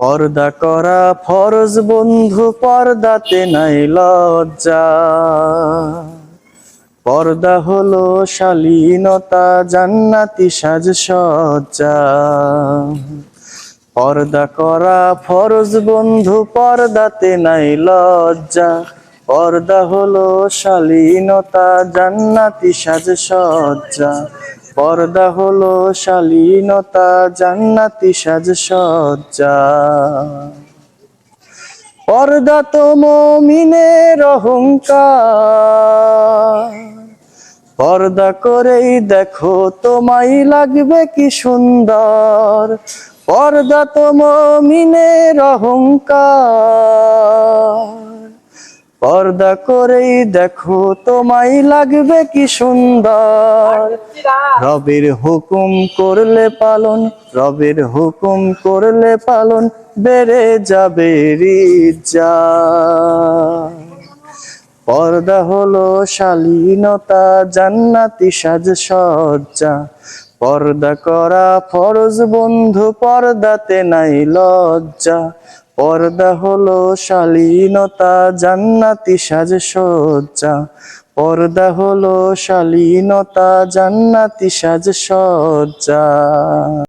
পর্দা করা ফরজ বন্ধু, পর্দাতে নাই লজ্জা। পর্দা হলো শালীনতা, জান্নাতি সাজসজ্জা। পর্দা করা ফরজ বন্ধু, পর্দাতে নাই লজ্জা। পর্দা হলো শালীনতা, জান্নাতি সাজসজ্জা। পর্দা হলো শালীনতা, জান্নাতি সাজসজ্জা পর্দা তো মমিনের অহংকার। পর্দা করেই দেখো তোমাই লাগবে কি সুন্দর। পর্দা তো মমিনের অহংকার। পর্দা করেই দেখো তোমায় লাগবে কি সুন্দর। রবের হুকুম করলে পালন রবের হুকুম করলে পালন বেড়ে যাবে রিজা। পর্দা হলো শালীনতা জান্নাতি সাজসজ্জা। পর্দা করা ফরজ বন্ধু পর্দাতে নাই লজ্জা। পর্দা হলো শালীনতা জান্নাতি সাজ সজ্জা পর্দা হলো শালীনতা জান্নাতি সাজসজ্জা।